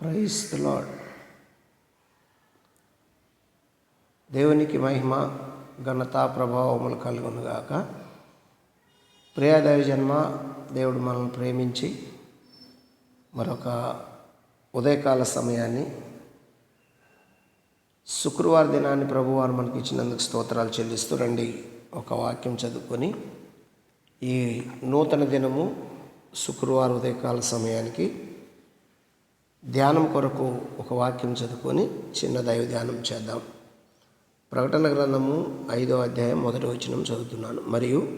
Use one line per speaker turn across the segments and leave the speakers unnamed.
Price the lord దేవునికి మహిమ ఘనత ప్రభావములు కలుగునుగాక ప్రియాదేవి జన్మ దేవుడు మనల్ని ప్రేమించి మరొక ఉదయకాల సమయాన్ని శుక్రవారం దినాన్ని ప్రభువారు మనకి ఇచ్చినందుకు స్తోత్రాలు చెల్లిస్తూ రండి. ఒక వాక్యం చదువుకొని ఈ నూతన దినము శుక్రవారం ఉదయకాల సమయానికి ధ్యానం కొరకు ఒక వాక్యం చదువుకొని చిన్న దైవ ధ్యానం చేద్దాం. ప్రకటన గ్రంథము ఐదో అధ్యాయం మొదటి వచనం చదువుతున్నాను. మరియు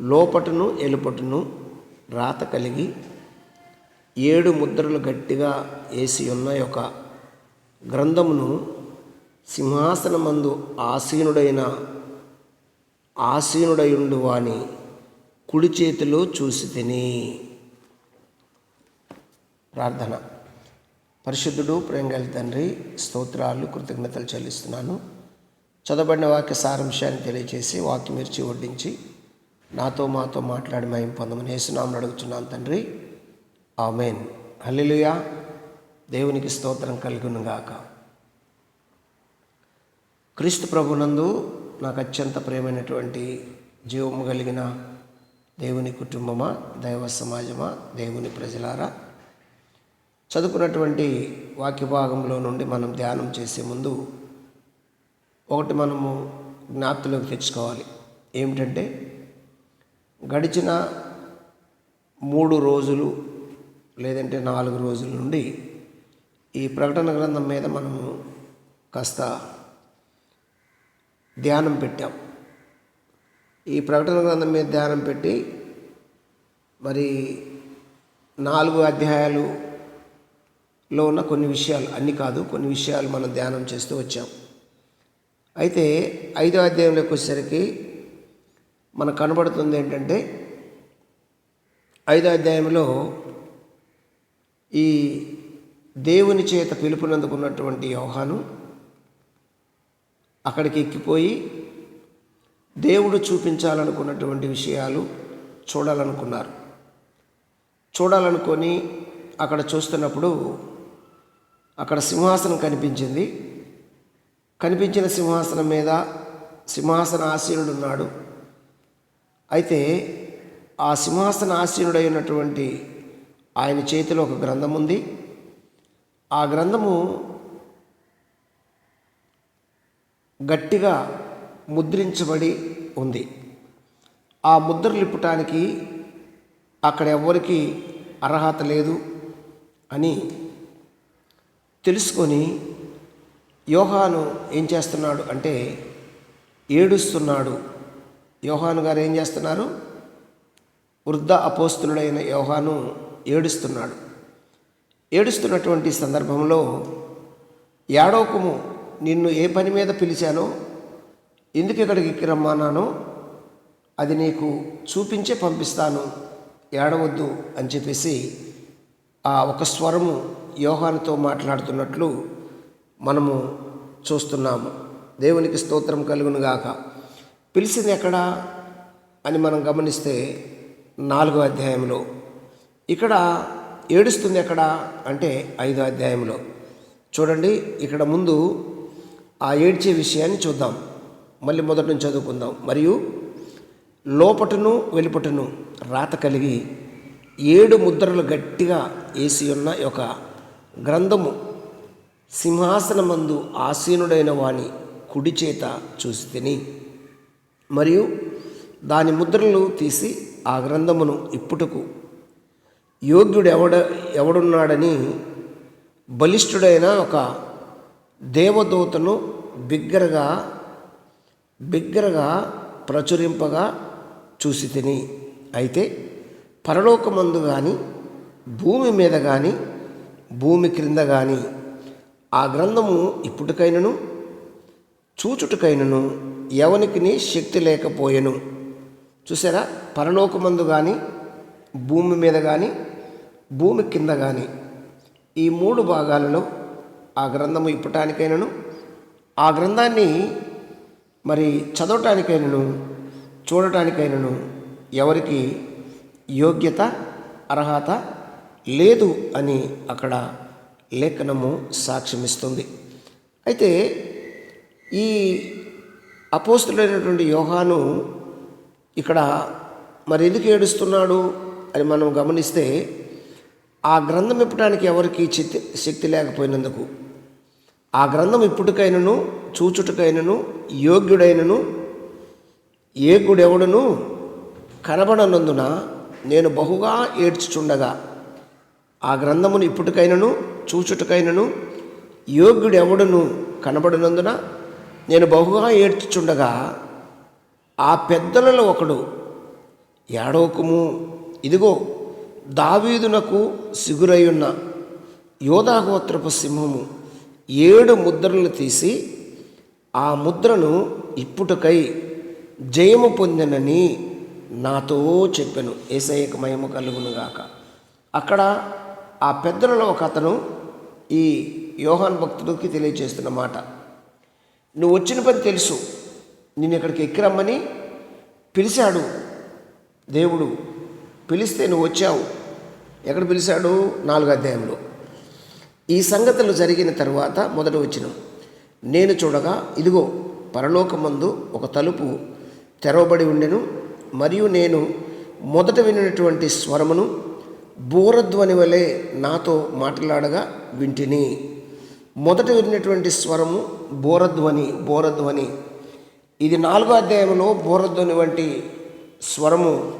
లోపటును ఎలుపటును రాత కలిగి ఏడు ముద్రలు గట్టిగా వేసి ఉన్న యొక్క గ్రంథమును సింహాసనమందు ఆసీనుడైన ఆసీనుడయుండు వాని కుడి చేతిలో చూసి తిని. ప్రార్థన. పరిశుద్ధుడు ప్రేంగలి తండ్రి స్తోత్రాలు కృతజ్ఞతలు చెల్లిస్తున్నాను. చదవబడిన వాక్య సారాంశాన్ని తెలియజేసి వాక్యం మిర్చి వడ్డించి నాతో మాతో మాట్లాడి మేము పొందమని వేసునామని అడుగుతున్నాను తండ్రి. ఆమెన్. హల్లిలుయా. దేవునికి స్తోత్రం కలుగునుగాక క్రీస్తు ప్రభునందు నాకు అత్యంత ప్రియమైనటువంటి జీవము కలిగిన దేవుని కుటుంబమా దైవ సమాజమా దేవుని ప్రజలారా? చదువుకున్నటువంటి వాక్య భాగంలో నుండి మనం ధ్యానం చేసే ముందు ఒకటి మనము జ్ఞాప్తిలోకి తెచ్చుకోవాలి. ఏమిటంటే గడిచిన మూడు రోజులు లేదంటే నాలుగు రోజుల నుండి ఈ ప్రకటన గ్రంథం మీద మనము కాస్త ధ్యానం పెట్టాం. ఈ ప్రకటన గ్రంథం మీద ధ్యానం పెట్టి మరి నాలుగు అధ్యాయాలు లో ఉన్న కొన్ని విషయాలు అన్ని కాదు కొన్ని విషయాలు మనం ధ్యానం చేస్తూ వచ్చాం. అయితే ఐదో అధ్యాయంలోకి వచ్చేసరికి మనకు కనబడుతుంది ఏంటంటే ఐదో అధ్యాయంలో ఈ దేవుని చేత పిలుపునందుకున్నటువంటి యోహాను అక్కడికి ఎక్కిపోయి దేవుడు చూపించాలనుకున్నటువంటి విషయాలు చూడాలనుకున్నారు. చూడాలనుకొని అక్కడ చూస్తున్నప్పుడు అక్కడ సింహాసనం కనిపించింది. కనిపించిన సింహాసనం మీద సింహాసన ఆసీనుడు ఉన్నాడు అయితే ఆ సింహాసన ఆసీనుడై ఉన్నటువంటి ఆయన చేతిలో ఒక గ్రంథం ఉంది ఆ గ్రంథము గట్టిగా ముద్రించబడి ఉంది. ఆ ముద్రలు ఇప్పటానికి అక్కడ ఎవ్వరికి అర్హత లేదు అని తెలుసుకొని యోహాను ఏం చేస్తున్నాడు అంటే ఏడుస్తున్నాడు. యోహాను గారు ఏం చేస్తున్నారు? వృద్ధ అపోస్తులుడైన యోహాను ఏడుస్తున్నాడు. ఏడుస్తున్నటువంటి సందర్భంలో యాడోకము నిన్ను ఏ పని మీద పిలిచానో? ఎందుకు ఇక్కడికి ఎక్కి రమ్మన్నానో అది నీకు చూపించే పంపిస్తాను. ఏడవద్దు అని చెప్పేసి ఆ ఒక స్వరము యోహానుతో మాట్లాడుతున్నట్లు మనము చూస్తున్నాము. దేవునికి స్తోత్రం కలుగునుగాక. పిలిచింది ఎక్కడా అని మనం గమనిస్తే నాలుగో అధ్యాయంలో. ఇక్కడ ఏడుస్తుంది ఎక్కడ అంటే ఐదో అధ్యాయంలో. చూడండి ఇక్కడ ముందు ఆ ఏడ్చే విషయాన్ని చూద్దాం. మళ్ళీ మొదటి నుంచి చదువుకుందాం. మరియు లోపటను వెలుపటను రాత కలిగి ఏడు ముద్రలు గట్టిగా వేసి ఉన్న ఒక గ్రంథము సింహాసనమందు ఆసీనుడైన వాని కుడి చేత చూసి తిని. మరియు దాని ముద్రలు తీసి ఆ గ్రంథమును ఇప్పుటకు. యోగ్యుడు ఎవడ ఎవడున్నాడని బలిష్ఠుడైన ఒక దేవదూతను బిగ్గరగా బిగ్గరగా ప్రచురింపగా చూసి తిని. అయితే పరలోకమందు కానీ భూమి మీద కానీ భూమి క్రింద కానీ ఆ గ్రంథము ఇప్పుటికైనను చూచుటకైనను ఎవనికి శక్తి లేకపోయెను. చూసారా పరలోకమందు కానీ భూమి మీద కానీ భూమి కింద కానీ ఈ మూడు భాగాలలో ఆ గ్రంథము ఇప్పటానికైనను ఆ గ్రంథాన్ని మరి చదవటానికైనను చూడటానికైనను ఎవరికి యోగ్యత అర్హత లేదు అని అక్కడ లేఖనము సాక్ష్యమిస్తుంది. అయితే ఈ అపోస్తులైనటువంటి యోహాను ఇక్కడ మరి ఎందుకు ఏడుస్తున్నాడు అని మనం గమనిస్తే ఆ గ్రంథం ఇప్పటానికి ఎవరికి చిత్తి శక్తి లేకపోయినందుకు. ఆ గ్రంథం ఇప్పుటికైనను చూచుటకైనను యోగ్యుడైనను ఏగుడెవడును కనబడనందున నేను బహుగా ఏడ్చుచుండగా ఆ గ్రంథమును ఇప్పటికైనను చూచుటకైనను యోగ్యుడెవడును కనబడినందున నేను బహుగా ఏడ్చుచుండగా ఆ పెద్దలలో ఒకడు ఏడోకుము ఇదిగో దావీదునకు సిగురయ్యున్న యోధాగోత్రపు సింహము ఏడు ముద్రలు తీసి ఆ ముద్రను ఇప్పుటకై జయము పొందినని నాతో చెప్పాను. ఏసయ్యకు మయము కలుగునుగాక. అక్కడ ఆ పెద్దలలో ఒక అతను ఈ యోహాన్ భక్తుడికి తెలియజేస్తున్న మాట. నువ్వు వచ్చిన పని తెలుసు. నేను ఇక్కడికి ఎక్కిరమ్మని పిలిచాడు దేవుడు. పిలిస్తే నువ్వు వచ్చావు. ఎక్కడ పిలిచాడు? నాలుగు అధ్యాయంలో. ఈ సంగతులు జరిగిన తర్వాత మొదట వచ్చిన. నేను చూడగా ఇదిగో పరలోకమందు ఒక తలుపు తెరవబడి ఉండెను. మరియు నేను మొదట వినినటువంటి స్వరమును బూరధ్వని వలె నాతో మాట్లాడగా వింటిని. మొదట విన్నటువంటి స్వరము బోరధ్వని బోరధ్వని. ఇది నాలుగో అధ్యాయంలో బోరధ్వని వంటి స్వరము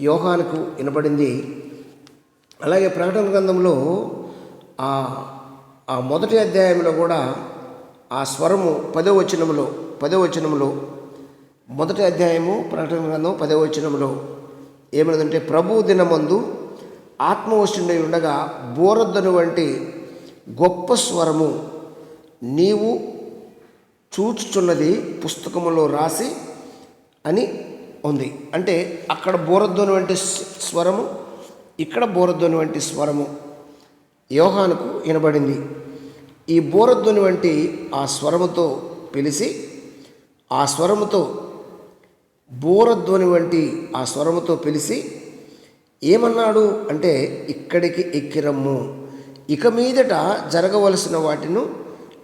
యోహానుకు వినపడింది. అలాగే ప్రకటన గ్రంథంలో ఆ ఆ మొదటి అధ్యాయంలో కూడా ఆ స్వరము పదో వచనములో పదో వచనములో మొదటి అధ్యాయము ప్రకటన గ్రంథం పదో వచనములో ఏమన్నదంటే ప్రభు దినమందు ఆత్మవశుండై ఉండగా బోరద్దను వంటి గొప్ప స్వరము నీవు చూచుచున్నది పుస్తకములో రాసి అని ఉంది. అంటే అక్కడ బోరధ్వని వంటి స్వరము ఇక్కడ బోరధ్వని వంటి స్వరము యోహానుకు వినబడింది. ఈ బోరధ్వని వంటి ఆ స్వరముతో పిలిచి ఆ స్వరముతో బోరధ్వని వంటి ఆ స్వరముతో పిలిచి ఏమన్నాడు అంటే ఇక్కడికి ఎక్కిరమ్ము. ఇక మీదట జరగవలసిన వాటిను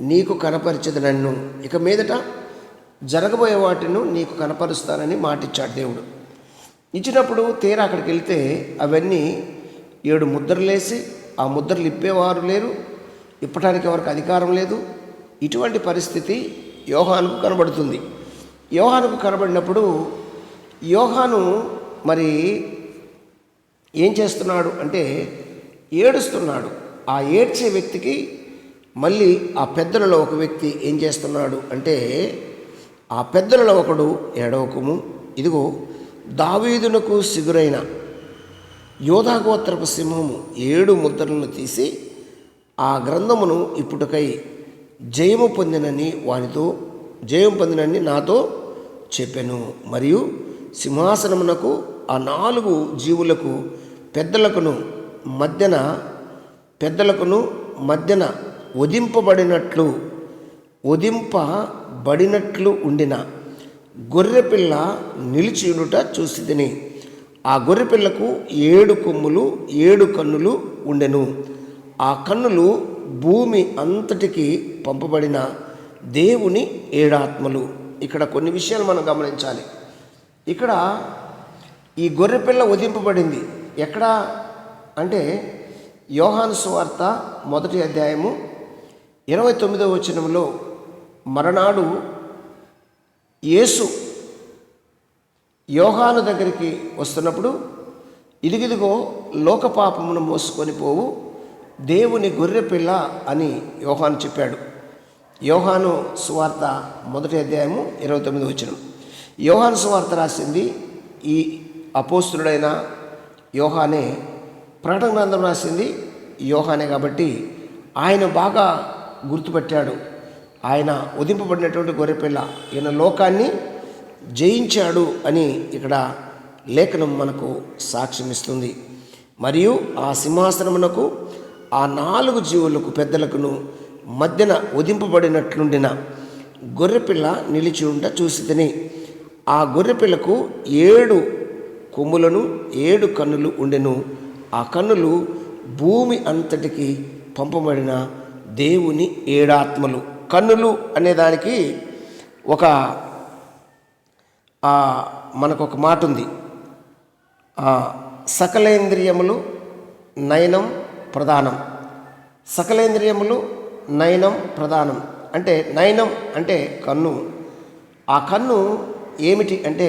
నీకు కనపరిచదు నన్ను. ఇక మీదట జరగబోయే వాటిను నీకు కనపరుస్తానని మాటిచ్చాడు దేవుడు. ఇచ్చినప్పుడు తీరా అక్కడికి వెళ్తే అవన్నీ ఏడు ముద్రలేసి ఆ ముద్రలు ఇప్పేవారు లేరు. ఇప్పటానికి ఎవరికి అధికారం లేదు. ఇటువంటి పరిస్థితి యోహానుకు కనబడుతుంది. యోహానుకు కనబడినప్పుడు యోహాను మరి ఏం చేస్తున్నాడు అంటే ఏడుస్తున్నాడు. ఆ ఏడ్చే వ్యక్తికి మళ్ళీ ఆ పెద్దలలో ఒక వ్యక్తి ఏం చేస్తున్నాడు అంటే ఆ పెద్దలలో ఒకడు ఏడవకము. ఇదిగో దావీదునకు సిగురైన యోధాగోత్రపు సింహము ఏడు ముద్రలను తీసి ఆ గ్రంథమును ఇప్పుడుకై జయము పొందినని వానితో జయం పొందినని నాతో చెప్పాను. మరియు సింహాసనమునకు ఆ నాలుగు జీవులకు పెద్దలకును మధ్యన పెద్దలకును మధ్యన వధింపబడినట్లు వధింపబడినట్లు ఉండిన గొర్రెపిల్ల నిలిచియుడుట చూసి తిని ఆ గొర్రెపిల్లకు ఏడు కొమ్ములు ఏడు కన్నులు ఉండెను. ఆ కన్నులు భూమి అంతటికి పంపబడిన దేవుని ఏడాత్మలు. ఇక్కడ కొన్ని విషయాలు మనం గమనించాలి. ఇక్కడ ఈ గొర్రెపిల్ల వధింపబడింది. ఎక్కడ? అంటే యోహాను సువార్త మొదటి అధ్యాయము ఇరవై తొమ్మిదవ వచనంలో మరనాడు యేసు యోహాను దగ్గరికి వస్తున్నప్పుడు ఇదిగిదిగో లోక పాపమును మోసుకొని పోవు దేవుని గొర్రెపిల్ల అని యోహాను చెప్పాడు. యోహాను సువార్త మొదటి అధ్యాయము ఇరవై తొమ్మిది వచ్చిన యోహాను సువార్త రాసింది ఈ అపోస్తుడైన యోహానే ప్రకటన గ్రంథం రాసింది యోహానే కాబట్టి ఆయన బాగా గుర్తుపెట్టాడు. ఆయన ఉదింపబడినటువంటి గొర్రెపిల్ల ఈయన లోకాన్ని జయించాడు అని ఇక్కడ లేఖనం మనకు సాక్ష్యమిస్తుంది మరియు ఆ సింహాసనమునకు ఆ నాలుగు జీవులకు పెద్దలకును మధ్యన ఉదింపబడినట్లుండిన గొర్రెపిల్ల నిలిచి ఉండ చూసి తిని ఆ గొర్రెపిల్లకు ఏడు కొమ్ములను ఏడు కన్నులు ఉండెను. ఆ కన్నులు భూమి అంతటికి పంపబడిన దేవుని ఏడాత్మలు. కన్నులు అనేదానికి ఒక మనకు ఒక మాట ఉంది ఆ, సకలేంద్రియములు నయనం ప్రధానం. సకలేంద్రియములు నయనం ప్రధానం. అంటే నయనం అంటే కన్ను. ఆ కన్ను ఏమిటి అంటే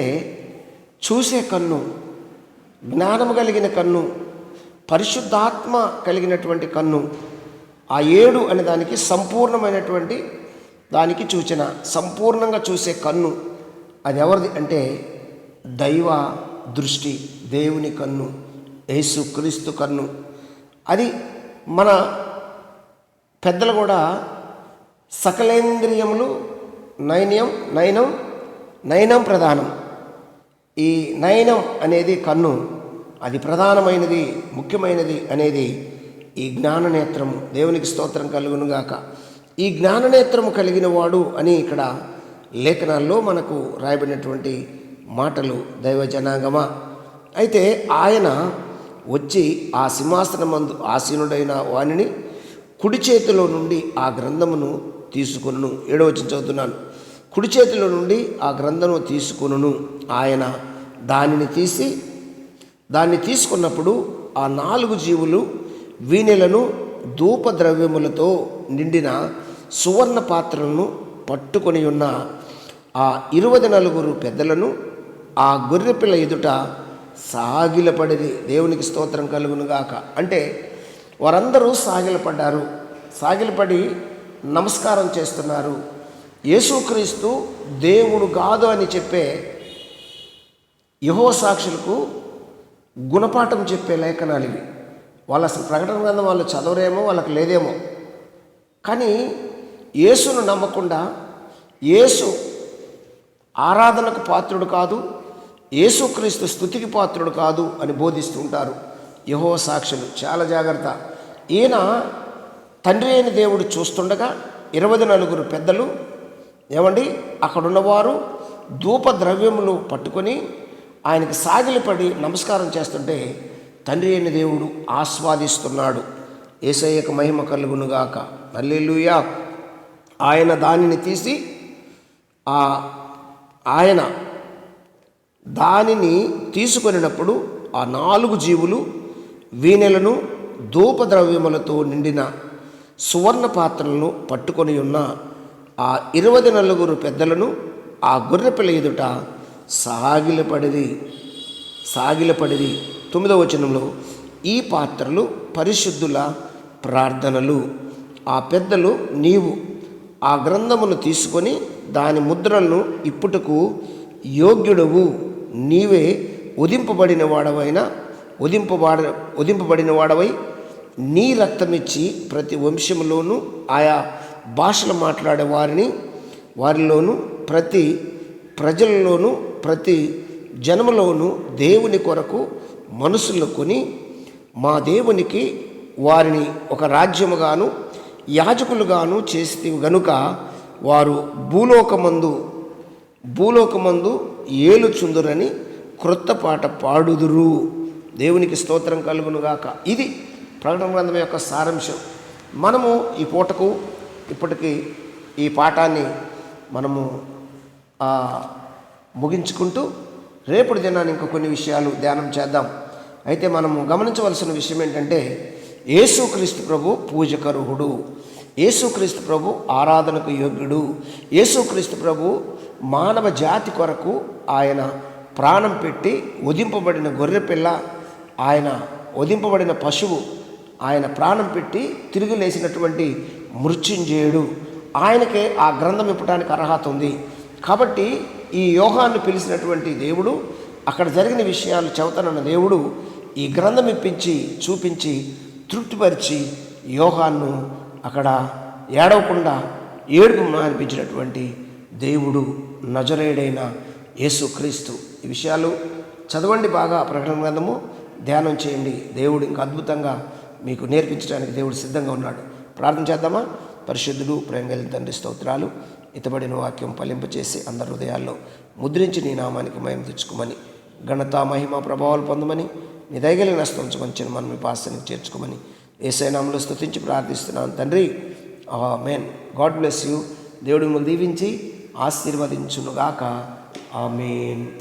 చూసే కన్ను జ్ఞానం కలిగిన కన్ను పరిశుద్ధాత్మ కలిగినటువంటి కన్ను ఆ ఏడు అనే దానికి సంపూర్ణమైనటువంటి దానికి సూచన సంపూర్ణంగా చూసే కన్ను అది ఎవరిది అంటే దైవ దృష్టి దేవుని కన్ను యేసు క్రీస్తు కన్ను. అది మన పెద్దలు కూడా సకలేంద్రియములు నైన్యం నయనం నయనం ప్రధానం. ఈ నయనం అనేది కన్ను. అది ప్రధానమైనది ముఖ్యమైనది అనేది ఈ జ్ఞాననేత్రము. దేవునికి స్తోత్రం కలుగునుగాక. ఈ జ్ఞాననేత్రము కలిగిన వాడు అని ఇక్కడ లేఖనాల్లో మనకు రాయబడినటువంటి మాటలు దైవ జనాంగమా అయితే ఆయన వచ్చి ఆ సింహాసనమందు ఆసీనుడైన వానిని కుడి చేతిలో నుండి ఆ గ్రంథమును తీసుకును ఏడవచ్చి చదువుతున్నాను. కుడి చేతిలో నుండి ఆ గ్రంథము తీసుకును ఆయన దానిని తీసి దాన్ని తీసుకున్నప్పుడు ఆ నాలుగు జీవులు వీణెలను ధూపద్రవ్యములతో నిండిన సువర్ణ పాత్రలను పట్టుకొని ఉన్న ఆ ఇరవై నలుగురు పెద్దలను ఆ గొర్రెపిల్ల ఎదుట సాగిలపడిది దేవునికి స్తోత్రం కలుగునుగాక. అంటే వారందరూ సాగిలపడ్డారు. సాగిలపడి నమస్కారం చేస్తున్నారు. యేసుక్రీస్తు దేవుడు కాదు అని చెప్పే యహో సాక్షులకు గుణపాఠం చెప్పే లేఖనాలు ఇవి. వాళ్ళు అసలు ప్రకటన గ్రంథం వాళ్ళు చదవరేమో వాళ్ళకి లేదేమో. కానీ యేసును నమ్మకుండా యేసు ఆరాధనకు పాత్రుడు కాదు యేసుక్రీస్తు స్థుతికి పాత్రుడు కాదు అని బోధిస్తూ ఉంటారు యహో సాక్షులు. చాలా జాగ్రత్త. ఈయన తండ్రి అయిన దేవుడు చూస్తుండగా ఇరవై నలుగురు పెద్దలు ఏమండి అక్కడున్నవారు ధూప ద్రవ్యములు పట్టుకొని ఆయనకు సాగిలిపడి నమస్కారం చేస్తుంటే తండ్రి అయిన దేవుడు ఆస్వాదిస్తున్నాడు. ఏసయ్యకు మహిమ కలుగునుగాక. అల్లెలుయా ఆయన దానిని తీసి ఆ ఆయన దానిని తీసుకొనినప్పుడు ఆ నాలుగు జీవులు వీణెలను ధూపద్రవ్యములతో నిండిన సువర్ణ పాత్రలను పట్టుకొని ఉన్న ఆ ఇరవై నలుగురు పెద్దలను ఆ గొర్రెపిల్ల ఎదుట సాగిలపడిది సాగిలపడిది తొమ్మిదవ వచనంలో ఈ పాత్రలు పరిశుద్ధుల ప్రార్థనలు. ఆ పెద్దలు నీవు. ఆ గ్రంథమును తీసుకొని దాని ముద్రలను ఇప్పుటకు యోగ్యుడవు. నీవే ఉదింపబడిన వాడవైన ఉదింపబడ ఉదింపబడిన వాడవై నీ రక్తమిచ్చి ప్రతి వంశంలోనూ ఆయా భాషలు మాట్లాడే వారిని వారిలోనూ ప్రతి ప్రజల్లోనూ ప్రతి జన్మలోనూ దేవుని కొరకు మనసులు కొని మా దేవునికి వారిని ఒక రాజ్యముగాను యాజకులుగాను చేసి గనుక వారు భూలోకమందు భూలోకమందు ఏలుచుందురని క్రొత్త పాట పాడుదురు. దేవునికి స్తోత్రం కలుగునుగాక. ఇది ప్రకటన గ్రంథం యొక్క సారాంశం. మనము ఈ పూటకు ఇప్పటికీ ఈ పాఠాన్ని మనము ముగించుకుంటూ రేపటి దినాన్ని ఇంకా కొన్ని విషయాలు ధ్యానం చేద్దాం. అయితే మనము గమనించవలసిన విషయం ఏంటంటే యేసుక్రీస్తు ప్రభు పూజకరుహుడు. యేసుక్రీస్తు ప్రభు ఆరాధనకు యోగ్యుడు. యేసుక్రీస్తు ప్రభు మానవ జాతి కొరకు ఆయన ప్రాణం పెట్టి ఉదింపబడిన గొర్రెపిల్ల ఆయన ఉదింపబడిన పశువు ఆయన ప్రాణం పెట్టి తిరిగి లేచినటువంటి మృత్యుంజయుడు. ఆయనకే ఆ గ్రంథం ఇప్పటానికి అర్హత ఉంది. కాబట్టి ఈ యోగాన్ని పిలిచినటువంటి దేవుడు అక్కడ జరిగిన విషయాలు చెబుతానన్న దేవుడు ఈ గ్రంథం ఇప్పించి చూపించి తృప్తిపరిచి యోగాను అక్కడ ఏడవకుండా ఏడుపు అనిపించినటువంటి దేవుడు నజరేడైన యేసుక్రీస్తు ఈ విషయాలు చదవండి బాగా ప్రకటన గ్రంథము. ధ్యానం చేయండి. దేవుడు ఇంకా అద్భుతంగా మీకు నేర్పించడానికి దేవుడు సిద్ధంగా ఉన్నాడు. ప్రార్థన చేద్దామా? పరిశుద్ధుడు ప్రేమగల తండ్రి స్తోత్రాలు. ఇతబడిన వాక్యం ఫలింపచేసి అందరి హృదయాల్లో ముద్రించి నీ నామానికి మయం తెచ్చుకోమని ఘనత మహిమ ప్రభావాలు పొందమని నీ దయగలిగిన స్తోంచమని మనం మీ పాసనికి చేర్చుకోమని ఏసైనాములు స్తుతించి ప్రార్థిస్తున్నాను తండ్రి మెయిన్ గాడ్ బ్లెస్ యూ. దేవుడి మిమ్మల్ని దీవించి ఆశీర్వదించునుగాక. ఆమెన్.